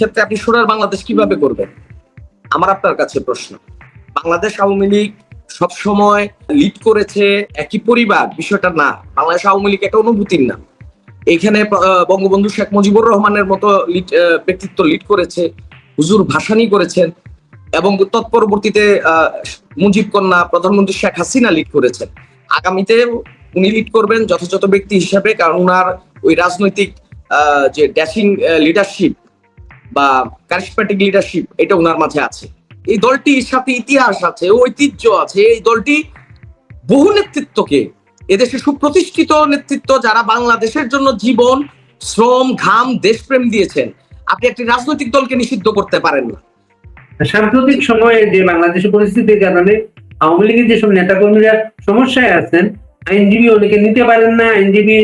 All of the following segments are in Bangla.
ক্ষেত্রে আপনি সোনার বাংলাদেশ কীভাবে করবেন? আমার আপনার কাছে প্রশ্ন। বাংলাদেশ আওয়ামী লীগ সবসময় লিড করেছে একই পরিবার, বিষয়টা না। বাংলাদেশ আওয়ামী লীগ একটা অনুভূতির না এখানে বঙ্গবন্ধু শেখ মুজিবুর রহমানের মতো ব্যক্তিত্ব লিড করেছে, হুজুর ভাসানি করেছেন, এবং তৎপরবর্তীতে মুজিব কন্যা, প্রধানমন্ত্রী শেখ হাসিনা লিড করেছেন। আগামীতে উনি লিড করবেন যথাযথ ব্যক্তি হিসাবে, কারণ ওনার ওই রাজনৈতিক যে ড্যাশিং লিডারশিপ বা কারিশমেটিক লিডারশিপ এটা ওনার মাঝে আছে। এই দলটির সাথে ইতিহাস আছে, ঐতিহ্য আছে, এই দলটি বহু নেতৃত্বকে, এদেশে সুপ্রতিষ্ঠিত নেতৃত্ব যারা বাংলাদেশের জন্য জীবন, শ্রম, ঘাম, দেশপ্রেম দিয়েছেন, আপনি একটি রাজনৈতিক দলকে নিষিদ্ধ করতে পারেন না। সাম্প্রতিক সময়ে যে বাংলাদেশের পরিস্থিতির কারণে আওয়ামী লীগের যেসব নেতাকর্মীরা সমস্যায় আছেন, আইনজীবী অনেকে নিতে পারেন না, আইনজীবী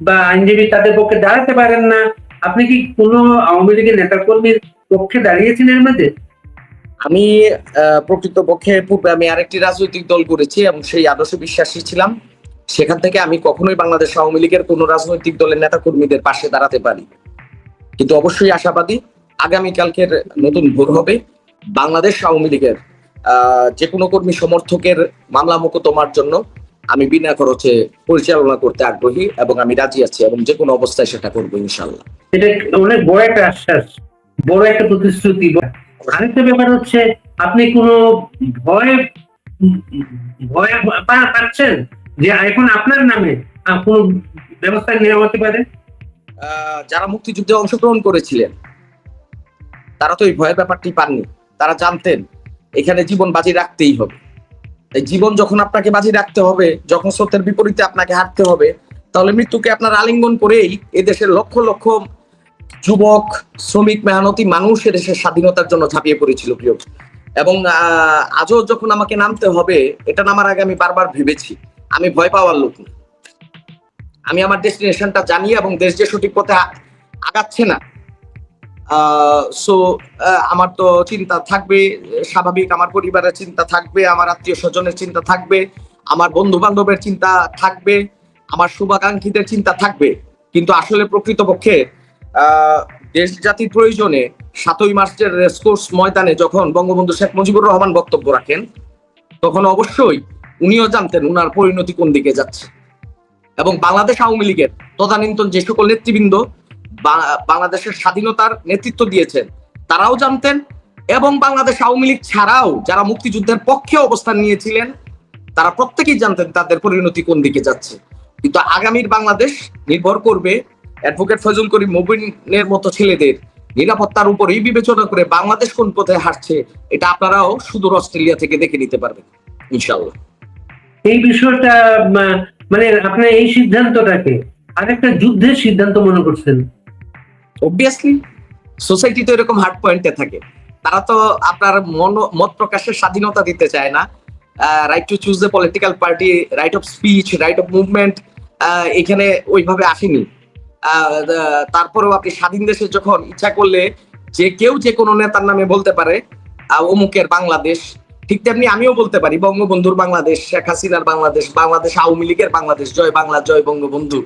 বা আইনজীবী তাদের পক্ষে দাঁড়াতে পারেন না আপনি কি কোনো আওয়ামী লীগের নেতাকর্মীর পক্ষে দাঁড়িয়েছেন এর মধ্যে? আমি প্রকৃত পক্ষে পূর্বে আমি আরেকটি রাজনৈতিক দল করেছি এবং সেই আদর্শে বিশ্বাসী ছিলাম। সেখান থেকে আমি কখনোই বাংলাদেশ আওয়ামী লীগের কোনো রাজনৈতিক দলের নেতা কর্মীদের পাশে দাঁড়াতে পারি কিন্তু অবশ্যই আশাবাদী, আগামীকালকের নতুন ভোর হবে। বাংলাদেশ আওয়ামী লীগের যে কোনো কর্মী সমর্থকের মামলা মোকদ্দমার জন্য আমি বিনা খরচে পরিচালনা করতে আগ্রহী এবং আমি রাজি আছি এবং যে কোনো অবস্থায় সেটা করব ইনশাল্লাহ এটা অনেক বড় একটা আশ্বাস বড় একটা প্রতিশ্রুতি। আরেকটা ব্যাপার হচ্ছে আপনি কোনো ভয় ভয় পাচ্ছেন যে এখন আপনার নামে কোনো ব্যবস্থা নেওয়া হতে পারে? আহ, যারা মুক্তিযুদ্ধে অংশগ্রহণ করেছিলেন তারা তো এই ভয়ের ব্যাপারটি পাননি। তারা জানতেন এখানে জীবন বাজি রাখতেই হবে। জীবন যখন আপনাকে বাজি রাখতে হবে, যখন স্রোতের বিপরীতে আপনাকে হাঁটতে হবে, তাহলে মৃত্যুকে আপনার আলিঙ্গন করেই এদেশের লক্ষ লক্ষ যুবক, শ্রমিক, মেহনতি মানুষ এদেশের স্বাধীনতার জন্য ঝাঁপিয়ে পড়েছিল, প্রিয়। এবং আজও যখন আমাকে নামতে হবে, এটা নামার আগে আমি বারবার ভেবেছি, আমি ভয় পাওয়ার লোক আমি আমার ডেস্টিনেশনটা জানি এবং দেশ যে সঠিক পথে আগাচ্ছে না সো আমার তো চিন্তা থাকবে, স্বাভাবিক আমার পরিবারের চিন্তা থাকবে, আমার আত্মীয় স্বজনের চিন্তা থাকবে, আমার বন্ধু বান্ধবের চিন্তা থাকবে, আমার শুভাকাঙ্ক্ষীদের চিন্তা থাকবে। কিন্তু আসলে প্রকৃতপক্ষে দেশ জাতির প্রয়োজনে সাতই মার্চের রেসকোর্স ময়দানে যখন বঙ্গবন্ধু শেখ মুজিবুর রহমান বক্তব্য রাখেন, তখন অবশ্যই উনিও জানতেন উনার পরিণতি কোন দিকে যাচ্ছে। এবং বাংলাদেশ আওয়ামী লীগের তদানীন্তন যে সকল নেতৃবৃন্দ বাংলাদেশের স্বাধীনতার নেতৃত্ব দিয়েছেন, তারাও জানতেন এবং বাংলাদেশ আওয়ামী লীগ ছাড়াও যারা মুক্তিযুদ্ধের পক্ষে অবস্থান নিয়েছিলেন, তারা প্রত্যেকেই জানতেন তাদের পরিণতি কোন দিকে যাচ্ছে। কিন্তু আগামীর বাংলাদেশ নির্ভর করবে অ্যাডভোকেট ফজল করিম মোবিনের মতো ছেলেদের নিরাপত্তার উপরেই বিবেচনা করে বাংলাদেশ কোন পথে হাঁটছে, এটা আপনারাও সুদূর অস্ট্রেলিয়া থেকে দেখে নিতে পারবেন ইনশাল্লাহ এই বিষয়টা মানে আপনার এই সিদ্ধান্তটাকে আরেকটা যুদ্ধের সিদ্ধান্ত মনে করছেন? অবভিয়াসলি সোসাইটি তো এরকম হার্ড পয়েন্টে থাকে। তারা তো আপনার মন, মত প্রকাশের স্বাধীনতা দিতে চায় না। Right to choose the political party right of speech right of movement এখানে ওইভাবে আসেনি। তারপরেও আপনি স্বাধীন দেশে যখন ইচ্ছা করলে যে কেউ যে কোনো নেতার নামে বলতে পারে অমুকের বাংলাদেশ, ঠিক তেমনি আমিও বলতে পারি, বঙ্গবন্ধুর বাংলাদেশ, শেখ হাসিনার বাংলাদেশ বাংলাদেশ আওয়ামী লীগের বাংলাদেশ, জয় বাংলা, জয় বঙ্গবন্ধু।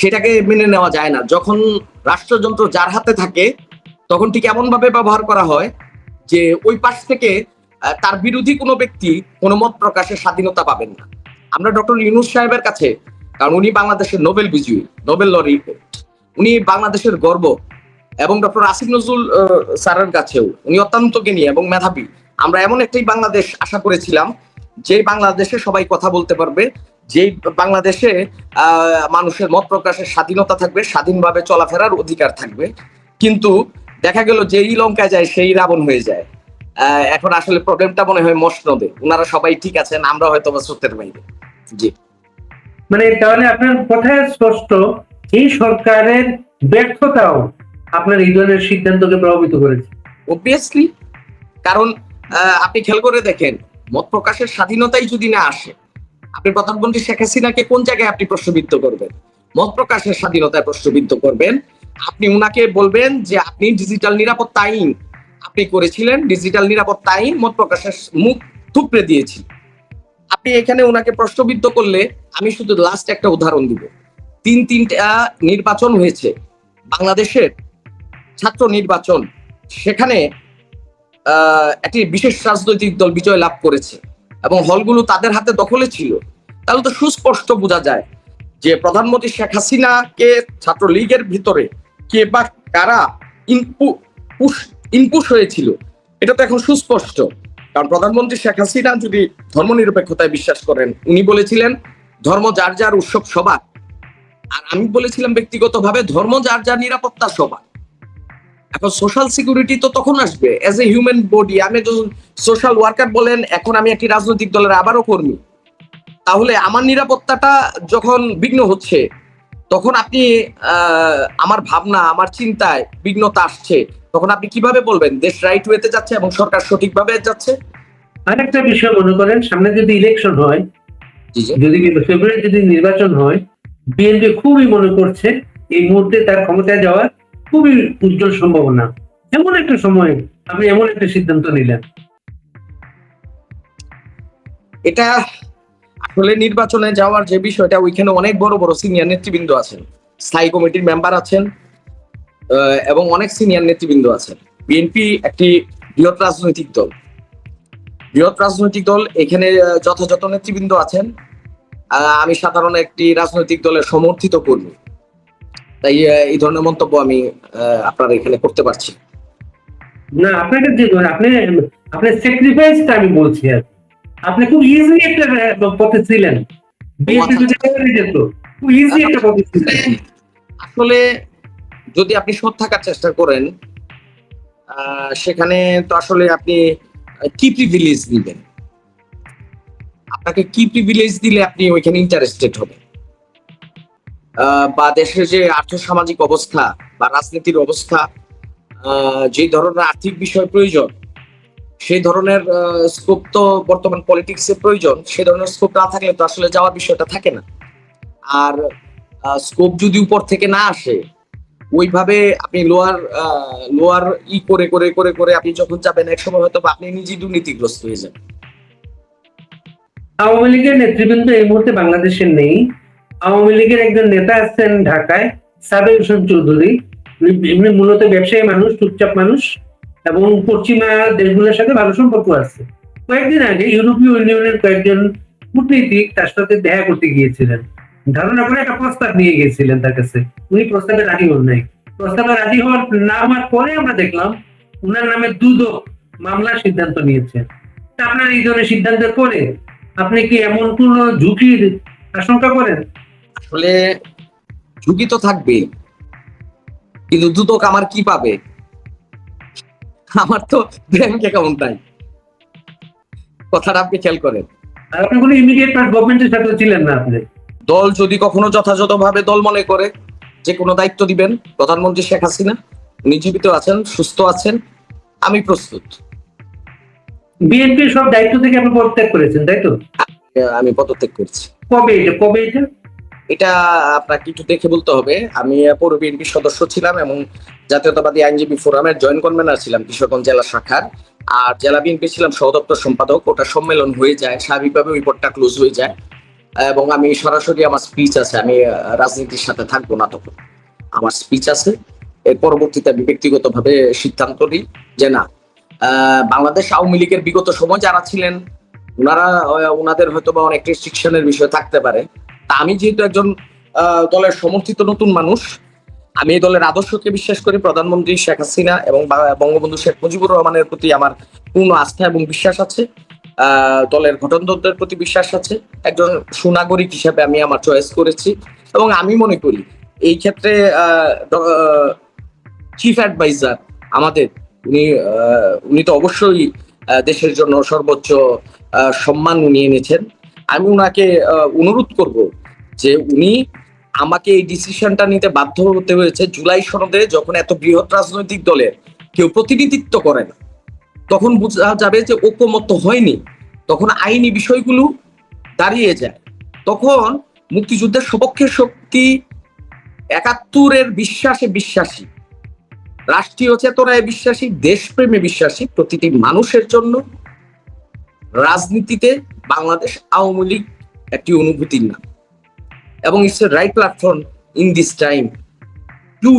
সেটাকে মেনে নেওয়া যায় না। যখন রাষ্ট্রযন্ত্র যার হাতে থাকে, তখন ঠিক এমন ভাবে ব্যবহার করা হয় যে ওই পাশ থেকে তার বিরোধী কোনো ব্যক্তি কোনো মত প্রকাশের স্বাধীনতা পাবেন না। আমরা ডক্টর ইউনুস সাহেবের কাছে, কারণ উনি বাংলাদেশের নোবেল বিজয়ী, নোবেল লরি উনি বাংলাদেশের গর্ব এবং ডক্টর আসিফ নজরুল স্যারের কাছেও। উনি অত্যন্ত জ্ঞানী এবং মেধাবী। আমরা এমন একটাই বাংলাদেশ আশা করেছিলাম যে বাংলাদেশে সবাই কথা বলতে পারবে। যেই বাংলাদেশে আহ, মানুষের মত প্রকাশের স্বাধীনতা থাকবে স্বাধীনভাবে চলাফেরার অধিকার থাকবে। কিন্তু দেখা গেল যেই লঙ্কা যায় সেই রাবণ হয়ে যায়। এখন আসলে প্রবলেমটা মনে হয় মসনদে। ওনারা সবাই ঠিক আছেন আমরা হয়তো বা স্রোতের বাইরে। জি। মানে তাহলে আপনার কথায় স্পষ্ট এই সরকারের ব্যর্থতাও আপনার এই ধরনের সিদ্ধান্তকে প্রভাবিত করেছে। অবভিয়াসলি কারণ আহ, আপনি খেয়াল করে দেখেন মত প্রকাশের স্বাধীনতাই যদি না আসে আপনি প্রধানমন্ত্রী শেখ হাসিনাকে কোন জায়গায় আপনি প্রশ্নবিদ্ধ করবেন? মত প্রকাশের স্বাধীনতায় প্রশ্নবিদ্ধ করবেন। আপনি উনাকে বলবেন যে আপনি ডিজিটাল নিরাপত্তা আইন আপনি করেছিলেন ডিজিটাল নিরাপত্তা আইন মত প্রকাশের মুখ থুপড়ে দিয়েছি। আপনি এখানে ওনাকে প্রশ্নবিদ্ধ করলে আমি শুধু লাস্ট একটা উদাহরণ দিব। তিন তিনটা নির্বাচন হয়েছে। বাংলাদেশের ছাত্র নির্বাচন, সেখানে একটি বিশেষ রাজনৈতিক দল বিজয় লাভ করেছে। এবং হলগুলো তাদের হাতে দখলে ছিল। তাহলে তো সুস্পষ্ট বোঝা যায় যে প্রধানমন্ত্রী শেখ হাসিনাকে ছাত্রলীগের ভিতরে কে বা কারা ইনপু ইনপুশ হয়েছিল, এটা তো এখন সুস্পষ্ট। কারণ প্রধানমন্ত্রী শেখ হাসিনা যদি ধর্মনিরপেক্ষতায় বিশ্বাস করেন, উনি বলেছিলেন, ধর্ম যার যার উৎসব সবার। আর আমি বলেছিলাম ব্যক্তিগতভাবে, ধর্ম যার যার নিরাপত্তা সবার। এখন সোশ্যাল সিকিউরিটি তো তখন আসবে। এজ এ হিউম্যান বডি আমি একজন সোশ্যাল ওয়ার্কার বলেন এখন আমি একটি রাজনৈতিক দলের আবারও কর্মী। তাহলে আমার নিরাপত্তাটা যখন বিঘ্ন হচ্ছে তখন আপনি আমার ভাবনা আমার চিন্তায় বিঘ্নতা আসছে। তখন আপনি কীভাবে বলবেন দেশ রাইট ওয়েতে যাচ্ছে এবং সরকার সঠিকভাবে যাচ্ছে? আরেকটা বিষয় মনে করেন সামনে যদি ইলেকশন হয় যদি ফেব্রুয়ারি যদি নির্বাচন হয় বিএনপি খুবই মনে করছে এই মুহূর্তে তার ক্ষমতায় যাওয়ার খুবই উজ্জ্বল সম্ভাবনা। এমন একটা সময় আপনি এমন একটা সিদ্ধান্ত নিলেন। এটা আসলে নির্বাচনে যাওয়ার যে বিষয়টা, ওইখানে অনেক বড় বড় সিনিয়র নেতৃবৃন্দ আছেন। স্থায়ী কমিটির মেম্বার আছেন এবং অনেক সিনিয়র নেতৃবৃন্দ আছেন। বিএনপি একটি বৃহৎ রাজনৈতিক দল। বৃহৎ রাজনৈতিক দল, এখানে যথাযথ নেতৃবৃন্দ আছেন। আমি সাধারণ একটি রাজনৈতিক দলের সমর্থিত কর্মী তাই এই ধরনের মন্তব্য আমি আপনার এখানে করতে পারছি। না আপনাকে যে আপনি আপনার স্যাক্রিফাইসটা আমি বলছি আর। আপনি খুব ইজি একটা পথে ছিলেন। বিএনপি যদি খুব ইজি একটা পথে ছিলেন। আসলে যদি আপনি সৎ থাকার চেষ্টা করেন সেখানে তো আসলে আপনি কি প্রিভিলেজ দিবেন? আপনাকে কি প্রিভিলেজ দিলে আপনি ওইখানে ইন্টারেস্টেড হবেন? বা দেশের যে আর্থসামাজিক অবস্থা বা রাজনীতির অবস্থা যে ধরনের আর্থিক বিষয় প্রয়োজন, সেই ধরনের স্কোপ তো বর্তমান পলিটিক্স প্রয়োজন সেই ধরনের স্কোপ না থাকলে তো আসলে যাওয়ার বিষয়টা থাকে না। আর স্কোপ যদি উপর থেকে না আসে, ওইভাবে আপনি লোয়ার লোয়ার ই করে করে করে করে আপনি যখন যাবেন, এক সময় হয়তো আপনি নিজেই দুর্নীতিগ্রস্ত হয়ে যাবেন। আওয়ামী লীগের নেতৃবৃন্দ এই মুহূর্তে বাংলাদেশে নেই। আওয়ামী লীগের একজন নেতা আছেন ঢাকায় সাবের হোসেন চৌধুরী। এমনি মূলত ব্যবসায়ী মানুষ, চুপচাপ মানুষ, এবং পশ্চিমা দেশগুলোর সাথে ভালো সম্পর্ক আছে। কয়েকদিন আগে ইউরোপীয় ইউনিয়নের কয়েকজন কূটনীতিক তার সাথে দেখা করতে গিয়েছিলেন। ধারণা করে একটা প্রস্তাব নিয়ে গিয়েছিলেন তার কাছে। উনি প্রস্তাবে রাজি হন নাই। প্রস্তাবে রাজি হওয়ার না হওয়ার পরে আমরা দেখলাম উনার নামে দুদক মামলার সিদ্ধান্ত নিয়েছেন তা আপনার এই ধরনের সিদ্ধান্তের পরে আপনি কি এমন কোন ঝুঁকির আশঙ্কা করেন? আসলে ঝুঁকি তো থাকবে কিন্তু দুদক আমার কি পাবে? আমার তো ব্যাংক অ্যাকাউন্ট নাই। কথাটা আপনি খেয়াল করেন। আপনি কোনো ইমিডিয়েট গভর্নমেন্টের সাথে ছিলেন না আপনি? দল যদি কখনো যথাযথভাবে দল মনে করে যে কোনো দায়িত্ব দিবেন প্রধানমন্ত্রী শেখ হাসিনা উনি জীবিত আছেন সুস্থ আছেন আমি প্রস্তুত। বিএনপির সব দায়িত্ব থেকে আপনি পদত্যাগ করেছেন তাই তো? আমি পদত্যাগ করছি। কবে এটা? কবে এটা? এটা আপনাকে একটু দেখে বলতে হবে। আমি পৌর বিএনপির সদস্য ছিলাম এবং জাতীয়তাবাদী আইনজীবী ফোরামের জয়েন্ট কনভেনার ছিলাম কিশোরগঞ্জ জেলা শাখার। আর জেলা বিএনপি ছিলাম সহদপ্তর সম্পাদক। ওটা সম্মেলন হয়ে যায়, স্বাভাবিকভাবে ওই পদটা ক্লোজ হয়ে যায়। এবং আমি সরাসরি আমার স্পিচ আছে, আমি রাজনীতির সাথে থাকব না তখন। আমার স্পিচ আছে। এর পরবর্তীতে আমি ব্যক্তিগতভাবে সিদ্ধান্ত নিই যে না বাংলাদেশ আওয়ামী লীগের বিগত সময় যারা ছিলেন, ওনারা ওনাদের হয়তো বা অনেক রেস্ট্রিকশনের বিষয় থাকতে পারে। তা আমি যেহেতু একজন দলের সমর্থিত নতুন মানুষ, আমি এই দলের আদর্শকে বিশ্বাস করি। প্রধানমন্ত্রী শেখ হাসিনা এবং বঙ্গবন্ধু শেখ মুজিবুর রহমানের প্রতি আমার পূর্ণ আস্থা এবং বিশ্বাস আছে। দলের গঠনতন্ত্রের প্রতি বিশ্বাস আছে। একজন সুনাগরিক হিসেবে আমি আমার চয়েস করেছি এবং আমি মনে করি এই ক্ষেত্রে চিফ অ্যাডভাইজার আমাদের, উনি উনি তো অবশ্যই দেশের জন্য সর্বোচ্চ সম্মান উনি এনেছেন। আমি ওনাকে অনুরোধ করব যে উনি আমাকে এই ডিসিশনটা নিতে বাধ্য হতে হয়েছে জুলাই সনদে যখন এত বৃহৎ রাজনৈতিক দলের কেউ প্রতিনিধিত্ব করে না, তখন বোঝা যাবে যে ঐক্যমত্য হয়নি। তখন আইনি বিষয়গুলো দাঁড়িয়ে যায়। তখন মুক্তিযুদ্ধের সপক্ষের শক্তি একাত্তরের বিশ্বাসে বিশ্বাসী, রাষ্ট্রীয় চেতনায় বিশ্বাসী, দেশপ্রেমে বিশ্বাসী প্রতিটি মানুষের জন্য রাজনীতিতে বাংলাদেশ আওয়ামী লীগ একটি অনুভূতির নাম। এবং it's a right platform in this time to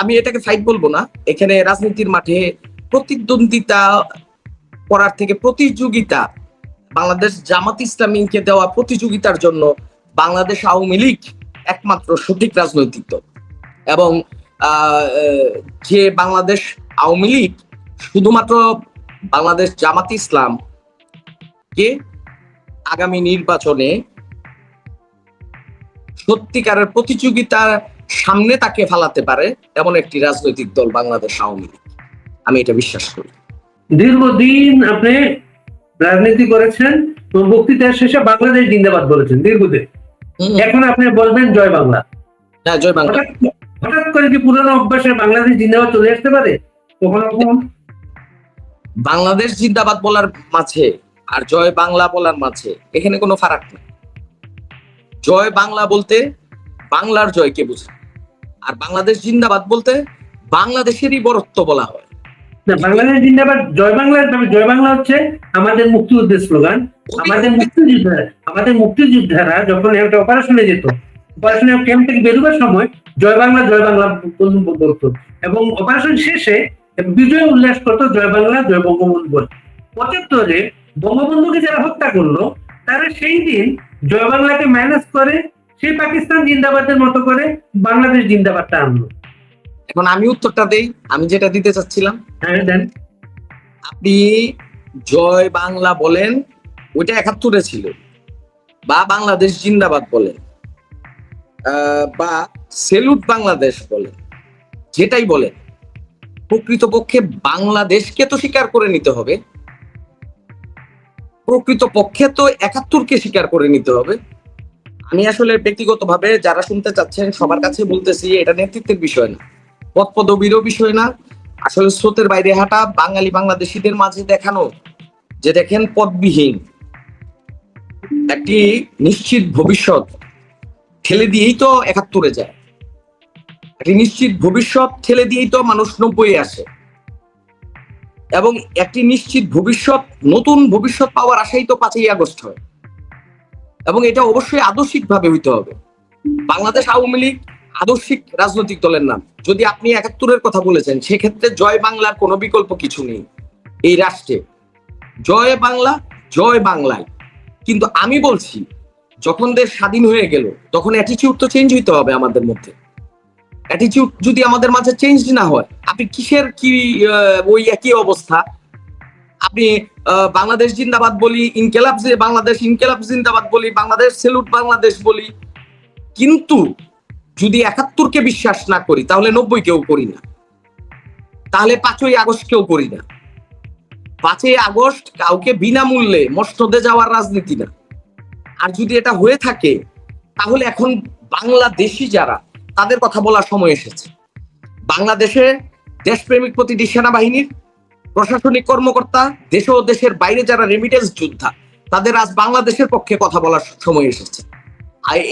আমি এটাকে ফাইট বলব না। এখানে রাজনীতির মাঠে প্রতিদ্বন্দ্বিতা করার থেকে প্রতিযোগিতা, বাংলাদেশ জামাত ইসলামীকে দেওয়া প্রতিযোগিতার জন্য বাংলাদেশ আওয়ামী লীগ একমাত্র সঠিক রাজনৈতিক দল। এবং যে বাংলাদেশ আওয়ামী লীগ শুধুমাত্র বাংলাদেশ জামাত ইসলাম কে আগামী নির্বাচনে সত্যিকারের প্রতিযোগিতার সামনে তাকে ফালাতে পারে এমন একটি রাজনৈতিক দল বাংলাদেশ আওয়ামী লীগ। আমি এটা বিশ্বাস করি। দীর্ঘদিন আপনি রাজনীতি করেছেন বক্তৃতার শেষে বাংলাদেশ জিন্দাবাদ বলেছেন দীর্ঘদিন। এখন আপনি বলবেন জয় বাংলা। হ্যাঁ জয় বাংলা। হঠাৎ করে কি পুরনো অভ্যাসে বাংলাদেশ জিন্দাবাদ চলে আসতে পারে? কখনো। বাংলাদেশ জিন্দাবাদ বলার মাঝে আর জয় বাংলা বলার মাঝে এখানে কোনো ফারাক নেই। জয় বাংলা বলতে বাংলার জয়কে বোঝায়। আর বাংলাদেশ জিন্দাবাদ বলতে বাংলাদেশেরই বরত্ব বলা হয়। না বাংলাদেশ জিন্দাবাদ জয় বাংলা জয় বাংলা হচ্ছে আমাদের মুক্তিযুদ্ধের স্লোগান। আমাদের মুক্তিযোদ্ধারা আমাদের মুক্তিযোদ্ধারা যখন একটা অপারেশনে যেত অপারেশনের ক্যাম্প থেকে বেরোবার সময় জয় বাংলা জয় বাংলা বলতো। এবং অপারেশন শেষে বিজয় উল্লাস করতো জয় বাংলা জয় বঙ্গবন্ধু। বলে পঁচাত্তরে বঙ্গবন্ধুকে যারা হত্যা করল তারা সেই দিন জয় বাংলাকে ম্যানেজ করে সেই পাকিস্তান জিন্দাবাদের মতো করে বাংলাদেশ জিন্দাবাদটা আনলো। এখন আমি উত্তরটা দেই আমি যেটা দিতে চাচ্ছিলাম। হ্যাঁ দেন। আপনি জয় বাংলা বলেন ওইটা একাত্তরে ছিল বা বাংলাদেশ জিন্দাবাদ বলেন আহ, বা সেলুট বাংলাদেশ বলেন যেটাই বলেন। প্রকৃতপক্ষে বাংলাদেশকে তো স্বীকার করে নিতে হবে। প্রকৃতপক্ষে তো একাত্তরকে স্বীকার করে নিতে হবে। আমি আসলে ব্যক্তিগতভাবে যারা শুনতে চাচ্ছেন, সবার কাছে বলতেছি, এটা নেতৃত্বের বিষয় না। পদ পদবীরও বিষয় না। আসলে স্রোতের বাইরে হাঁটা, বাঙালি বাংলাদেশিদের মাঝে দেখানো, যে দেখেন পদবিহীন একটি নিশ্চিত ভবিষ্যৎ ঠেলে দিয়েই তো একাত্তরে যায়। নিশ্চিত ভবিষ্যৎ ঠেলে দিয়েই তো মানুষ নব্বই আসে। এবং একটি নিশ্চিত ভবিষ্যৎ, নতুন ভবিষ্যৎ পাওয়ার আশাই তো পাঁচই আগস্ট হয়। এবং এটা অবশ্যই আদর্শিক ভাবে হইতে হবে। বাংলাদেশ আওয়ামী লীগ আদর্শিক রাজনৈতিক দলের নাম। যদি আপনি একাত্তরের কথা বলেছেন, সেক্ষেত্রে জয় বাংলার কোনো বিকল্প কিছু নেই এই রাষ্ট্রে। জয় বাংলা, জয় বাংলায়। কিন্তু আমি বলছি, যখন দেশ স্বাধীন হয়ে গেল, তখন অ্যাটিটিউড তো চেঞ্জ হইতে হবে আমাদের মধ্যে। অ্যাটিটিউড যদি আমাদের মাঝে চেঞ্জ না হয়, আপনি কিসের কি ওই একই অবস্থা? আপনি বাংলাদেশ জিন্দাবাদ বলি, ইনকেলাব বাংলাদেশ, ইনকেলাব জিন্দাবাদ বলি, বাংলাদেশ সেলুট বাংলাদেশ বলি। কিন্তু যদি একাত্তরকে বিশ্বাস না করি, তাহলে নব্বই কেউ করি না। তাহলে পাঁচই আগস্ট কেউ করি না। পাঁচই আগস্ট কাউকে বিনামূল্যে মসনদে যাওয়ার রাজনীতি না। আর যদি এটা হয়ে থাকে, তাহলে এখন বাংলাদেশি যারা তাদের কথা বলার সময় এসেছে। বাংলাদেশে দেশপ্রেমিক প্রতিটি সেনাবাহিনীর প্রশাসনিক কর্মকর্তা, দেশ ও দেশের বাইরে যারা রেমিটেন্স যোদ্ধা, তাদের আজ বাংলাদেশের পক্ষে কথা বলার সময় এসেছে।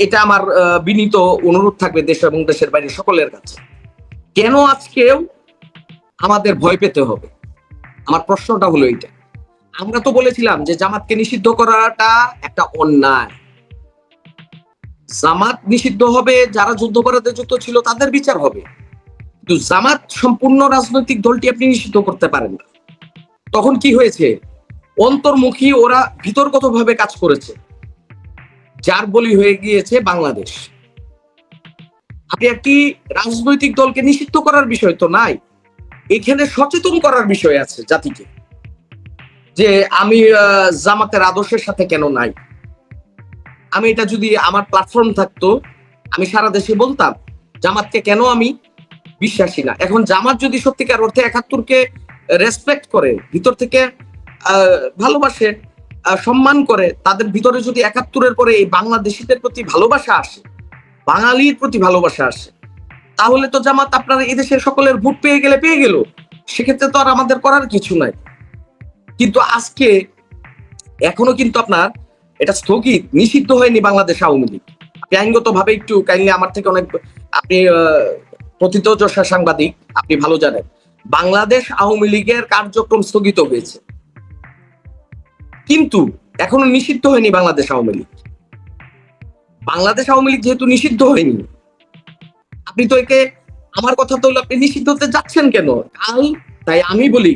এটা আমার বিনীত অনুরোধ থাকবে দেশ এবং দেশের বাইরে সকলের কাছে। কেন আজকেও আমাদের ভয় পেতে হবে? আমার প্রশ্নটা হলো এইটা। আমরা তো বলেছিলাম যে জামাতকে নিষিদ্ধ করাটা একটা অন্যায়। জামাত নিষিদ্ধ হবে, যারা যুদ্ধপরাধে যুক্ত ছিল তাদের বিচার হবে। কিন্তু জামাত সম্পূর্ণ রাজনৈতিক দলটি আপনি নিষিদ্ধ করতে পারেন না। তখন কি হয়েছে? অন্তর্মুখী ওরা ভিতরগতভাবে কাজ করেছে। যার বলি হয়ে গিয়েছে বাংলাদেশ। আপনি একটি রাজনৈতিক দলকে নিষিদ্ধ করার বিষয় তো নাই। এখানে সচেতন করার বিষয় আছে জাতিকে। যে আমি জামাতের আদর্শের সাথে কেন নাই? আমি এটা যদি আমার প্ল্যাটফর্ম থাকতো, আমি সারা দেশে বলতাম, জামাতকে কেন আমি বিশ্বাসী না? এখন জামাত যদি সত্যিকার অর্থে একাত্তরকে রেসপেক্ট করে, ভিতর থেকে ভালোবাসে সম্মান করে, তাদের ভিতরে যদি একাত্তরের পরে এই বাংলাদেশিদের প্রতি ভালোবাসা আসে, বাঙালির প্রতি ভালোবাসা আসে, তাহলে তো জামাত আপনার এদেশের সকলের ভোট পেয়ে গেলে পেয়ে গেল। সেক্ষেত্রে তো আর আমাদের করার কিছু নাই। কিন্তু আজকে, এখনও কিন্তু আপনার এটা স্থগিত, নিষিদ্ধ হয়নি বাংলাদেশ আওয়ামী লীগ। আইনগত ভাবে একটু কাইন্ডলি আমার থেকে অনেক, আপনি প্রথিতযশা সাংবাদিক, আপনি ভালো জানেন। বাংলাদেশ আওয়ামী লীগের কার্যক্রম স্থগিত হয়েছে। কিন্তু এখনও নিষিদ্ধ হয়নি বাংলাদেশ আওয়ামী লীগ। বাংলাদেশ আওয়ামী লীগ যেহেতু নিষিদ্ধ হয়নি, আপনি তো একে, আমার কথা তো আপনি নিষিদ্ধ হতে যাচ্ছেন কেন? কাল, তাই আমি বলি,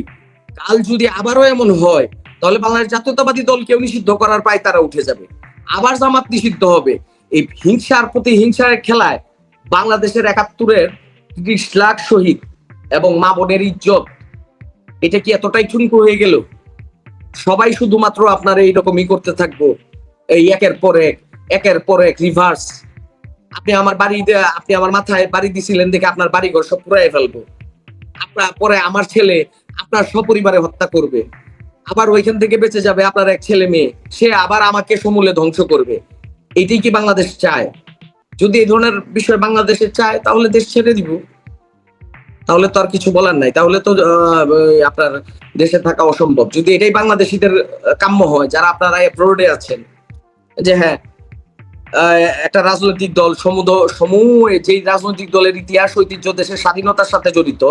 কাল যদি আবারও এমন হয় তাহলে বাংলাদেশ জাতীয়তাবাদী দল কেউ নিষিদ্ধ করার পায় তারা উঠে যাবে। আবার জামাত নিষিদ্ধ হবে। এই হিংসার প্রতি, হিংসার খেলায় বাংলাদেশের একাত্তরের ত্রিশ লাখ শহীদ এবং মা বোনের ইজ্জত, এটা কি এতটাই ঠুনকো হয়ে গেল? সবাই শুধুমাত্র আপনার এইরকমই করতে থাকব। এই একের পর এক, একের পর এক রিভার্স আপনি আমার বাড়ি আপনি আমার মাথায় বাড়ি দিছিলেন দেখে আপনার বাড়ি ঘর সব পুরাই ফেলব। আপনার পরে আমার ছেলে, আপনার সপরিবারে হত্যা করবে। আবার ওইখান থেকে বেঁচে যাবে আপনার এক ছেলে মেয়ে। সে আবার আমাকে সমূলে ধ্বংস করবে। এটাই কি বাংলাদেশ চায়? যদি এই ধরনের বিষয় বাংলাদেশে চায়, তাহলে দেশ ছেড়ে দিব। তাহলে তো আর কিছু বলার নাই। তাহলে তো আপনার দেশে থাকা অসম্ভব। যদি এটাই বাংলাদেশিদের কাম্য হয়, যারা আপনারা অ্যাব্রোডে আছেন, যে হ্যাঁ একটা রাজনৈতিক দল সমুদ, সমূহ, যেই রাজনৈতিক দলের ইতিহাস, ঐতিহ্য, দেশের স্বাধীনতার সাথে জড়িত,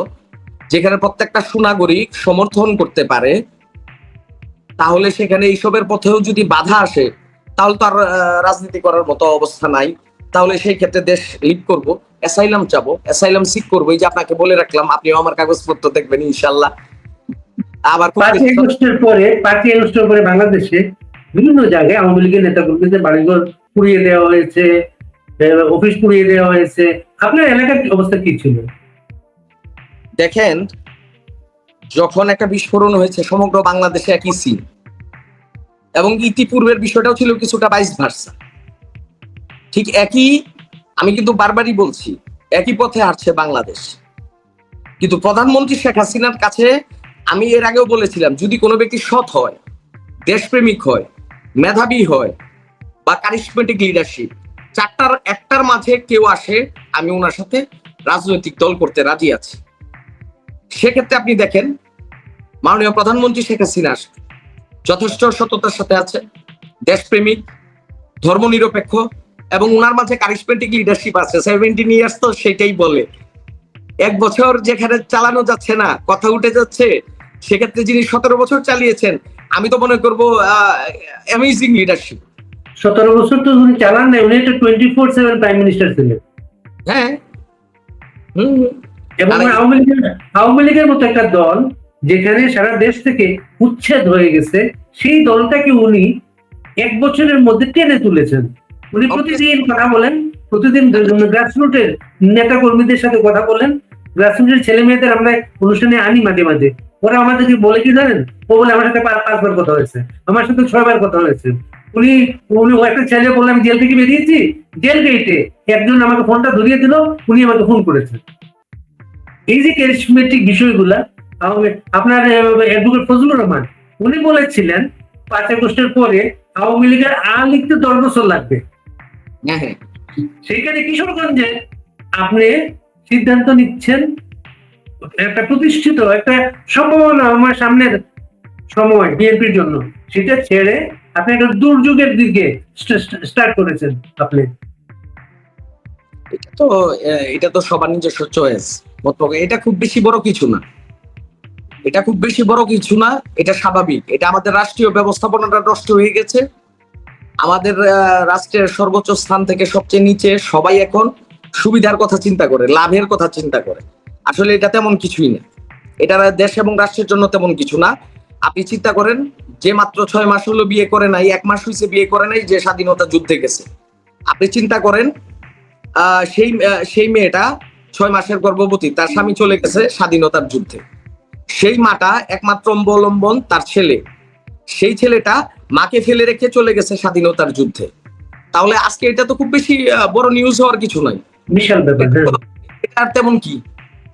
যেখানে প্রত্যেকটা সুনাগরিক সমর্থন করতে পারে তাহলে সেখানে এইসবের পথেও যদি বাধা আসে তাহলে তো আর রাজনীতি করার মতো অবস্থা নাই। তাহলে সেই ক্ষেত্রে দেশ লিড করব অ্যাসাইলাম চাবো অ্যাসাইলাম সিক করব। এই যে আপনাকে বলে রাখলাম আপনিও আমার কাগজপত্র দেখবেন ইনশাল্লাহ আবার পাঁচই আগস্টের পরে পাঁচই আগস্টের পরে বাংলাদেশে বিভিন্ন জায়গায় আওয়ামী লীগের নেতা কর্মীদের বাড়িঘর পুড়িয়ে দেওয়া হয়েছে অফিস পুড়িয়ে দেওয়া হয়েছে। আপনার এলাকার অবস্থা কি ছিল? দেখেন যখন একটা বিস্ফোরণ হয়েছে সমগ্র বাংলাদেশে একই সিন এবং ইতিপূর্বের বিষয়টাও ছিল কিছুটা বাইশ ভার্সা ঠিক একই, আমি কিন্তু বারবারই বলছি, একই পথে হাঁটছে বাংলাদেশ। কিন্তু প্রধানমন্ত্রী শেখ হাসিনার কাছে আমি এর আগেও বলেছিলাম, যদি কোনো ব্যক্তি সৎ হয়, দেশপ্রেমিক হয়, মেধাবী হয়, বা কারিশমেটিক লিডারশিপ চারটার, একটার মাঝে কেউ আসে, আমি ওনার সাথে রাজনৈতিক দল করতে রাজি আছি। সেক্ষেত্রে আপনি দেখেন মাননীয় প্রধানমন্ত্রী শেখ হাসিনা যথেষ্ট সততার সাথে আছে। দেশপ্রেমিক ধর্মনিরপেক্ষ এবং ওনার মাঝে কারিশমেটিক লিডারশিপ আছে। সেভেন্টিন ইয়ার্স তো সেটাই বলে। এক বছর যেখানে চালানো যাচ্ছে না কথা উঠে যাচ্ছে সেক্ষেত্রে যিনি সতেরো বছর চালিয়েছেন আমি তো মনে করব অ্যামেজিং লিডারশিপ সতেরো বছর তো উনি চালান নাই উনি একটা twenty four seven prime minister ছিলেন। হ্যাঁ। এবং আওয়ামী লীগের আওয়ামী লীগের মতো একটা দল যেখানে সারা দেশ থেকে উচ্ছেদ হয়ে গেছে সেই দলটাকে উনি এক বছরের মধ্যে টেনে তুলেছেন। উনি প্রতিদিন কথা বলেন প্রতিদিন গ্রাসরুটের নেতা কর্মীদের সাথে কথা বলেন। গ্রাসরুটের ছেলে মেয়েদের আমরা অনুষ্ঠানে আনি মাঝে মাঝে। ওরা আমাদেরকে বলে কি জানেন? ও বলে আমার সাথে পাঁচবার কথা হয়েছে। আমার সাথে ছয়বার কথা হয়েছে। উনি উনি ও একটা ছেলে বললে আমি জেল থেকে বেরিয়েছি জেল গেটে একজন আমাকে ফোনটা ধরিয়ে দিল উনি আমাকে ফোন করেছেন। এই যে ক্যারিসমেটিক বিষয়গুলা আপনার অ্যাডভোকেট ফজলুর রহমান উনি বলেছিলেন পাঁচ আগস্টের পরে আওয়ামী লীগের আ লিখতে দশ বছর লাগবে। হ্যাঁ হ্যাঁ। সেইখানে কিশোরগঞ্জে আপনি সিদ্ধান্ত নিচ্ছেন একটা প্রতিষ্ঠিত একটা সম্ভাবনা আমার সামনের সময় বিএনপির জন্য। সেটা ছেড়ে আপনি একটা দুর্যোগের দিকে স্টার্ট করেছেন আপনি। এটা তো এটা তো সবার নিজস্ব চয়েস এটা খুব বেশি বড় কিছু না। এটা খুব বেশি বড় কিছু না, এটা স্বাভাবিক। এটা আমাদের রাষ্ট্রীয় ব্যবস্থাপনাটা নষ্ট হয়ে গেছে। আমাদের রাষ্ট্রের সর্বোচ্চ স্থান থেকে সবচেয়ে নিচে সবাই এখন সুবিধার কথা চিন্তা করে, লাভের কথা চিন্তা করে। আসলে এটা তেমন কিছুই না। এটা দেশ এবং রাষ্ট্রের জন্য তেমন কিছু না। আপনি চিন্তা করেন, যে মাত্র ছয় মাস হলো বিয়ে করে নাই, এক মাস হয়েছে বিয়ে করে নাই, যে স্বাধীনতা যুদ্ধে গেছে। আপনি চিন্তা করেন সেই সেই মেয়েটা ছয় মাসের গর্ভবতী, তার স্বামী চলে গেছে স্বাধীনতার যুদ্ধে। সেই মাটা একমাত্র অবলম্বন তার ছেলে। সেই ছেলেটা মাকে ফেলে রেখে চলে গেছে স্বাধীনতার যুদ্ধে। তাহলে আজকে এটা তো খুব বেশি বড় নিউজ হওয়ার কিছু নাই বিশাল ব্যাপার হ্যাঁ। এটা আর তেমন কি?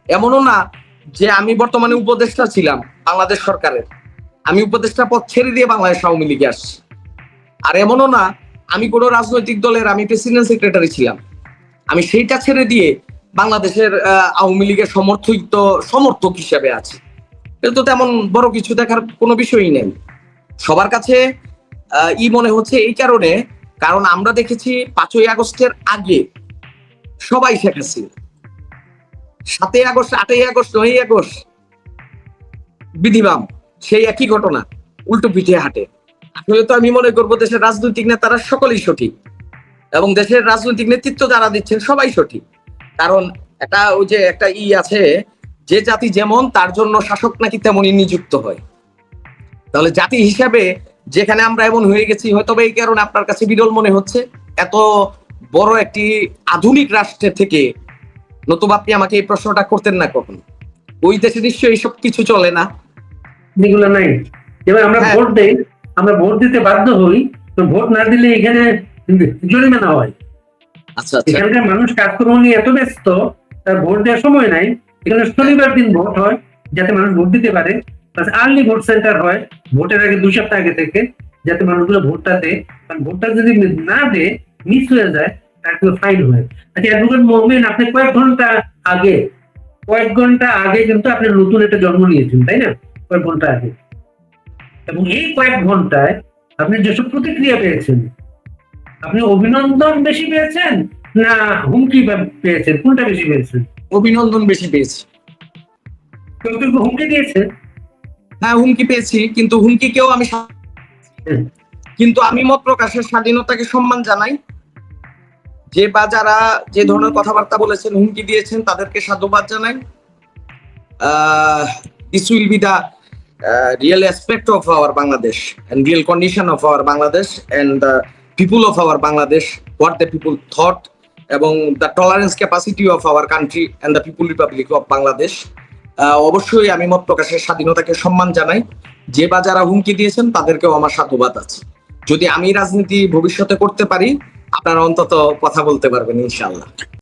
এমনও না যে আমি বর্তমানে উপদেষ্টা ছিলাম বাংলাদেশ সরকারের। আমি উপদেষ্টা পদ ছেড়ে দিয়ে বাংলাদেশ আওয়ামী লীগে আসছি। আর এমনও না আমি কোনো রাজনৈতিক দলের আমি প্রেসিডেন্ট সেক্রেটারি ছিলাম। আমি সেইটা ছেড়ে দিয়ে বাংলাদেশের আহ, আওয়ামী লীগের সমর্থিত সমর্থক হিসেবে আছি। এটা তো তেমন বড় কিছু দেখার কোনো বিষয়ই নেই। সবার কাছে ই মনে হচ্ছে এই কারণে, কারণ আমরা দেখেছি পাঁচই আগস্টের আগে সবাই শেখ হাসিনা সাতই আগস্ট, আটই আগস্ট, নয়ই আগস্ট বিধিবাম সেই একই ঘটনা, উল্টো পিঠে হাঁটে। আসলে তো আমি মনে করব দেশের রাজনৈতিক নেতারা সকলেই সঠিক, এবং দেশের রাজনৈতিক নেতৃত্ব যারা দিচ্ছেন সবাই সঠিক। কারণ একটা ওই যে একটা ই আছে যে জাতি যেমন তার জন্য শাসক নাকি তেমনই নিযুক্ত হয়। তাহলে জাতি হিসাবে যেখানে আমরা এমন হয়ে গেছি হয়তো এই কারণে আপনার কাছে বিরল মনে হচ্ছে এত বড় একটি আধুনিক রাষ্ট্রের থেকে নতুবা আপনি আমাকে এই প্রশ্নটা করতেন না কখন? ওই দেশে নিশ্চয়ই এইসব কিছু চলে না? এগুলো নাই। এবার আমরা হ্যাঁ। ভোট দেই আমরা ভোট দিতে বাধ্য হই তো ভোট না দিলে এখানে জরিমানা হয়। আচ্ছা আচ্ছা। এখানকার মানুষ কাজকর্ম নিয়ে এত ব্যস্ত তার ভোট দেওয়ার সময় নাই। এখানে শনিবার দিন ভোট হয়, যাতে মানুষ ভোট দিতে পারে। আর্লি ভোট সেন্টার হয়, ভোটের আগে দুই সপ্তাহ আগে থেকে, যাতে মানুষগুলো ভোটটা দেয়। কারণ ভোটটা যদি না দেয় মিস হয়ে যায়, তার ফাইন হয়। আচ্ছা অ্যাডভোকেট মোহাম্মেদ আপনি কয়েক ঘণ্টা আগে, কয়েক ঘণ্টা আগে কিন্তু আপনি নতুন একটা জন্ম নিয়েছেন, তাই না? কয়েক ঘণ্টা আগে। এবং এই কয়েক ঘন্টায় আপনি যেসব প্রতিক্রিয়া পেয়েছেন, আপনি অভিনন্দন বেশি পেয়েছেন, না হুমকি পেয়েছেন? কোনটা বেশি পেয়েছেন? অভিনন্দন বেশি পেয়েছি। হুমকি দিয়েছে হ্যাঁ হুমকি পেয়েছি কিন্তু হুমকিকেও আমি কিন্তু আমি মত প্রকাশের স্বাধীনতাকে সম্মান জানাই। যে বা যারা যে ধরনের কথাবার্তা বলেছেন হুমকি দিয়েছেন তাদেরকে সাধুবাদ জানাই। This will be the real aspect of our Bangladesh and real condition of our Bangladesh and the people of our Bangladesh, what the people thought এবং the tolerance capacity of our country and the people republic of Bangladesh অবশ্যই আমি মত প্রকাশের স্বাধীনতাকে সম্মান জানাই। যে বা যারা হুমকি দিয়েছেন, তাদেরকেও আমার সাধুবাদ আছে। যদি আমি রাজনীতি ভবিষ্যতে করতে পারি, আপনারা অন্তত কথা বলতে পারবেন ইনশাল্লাহ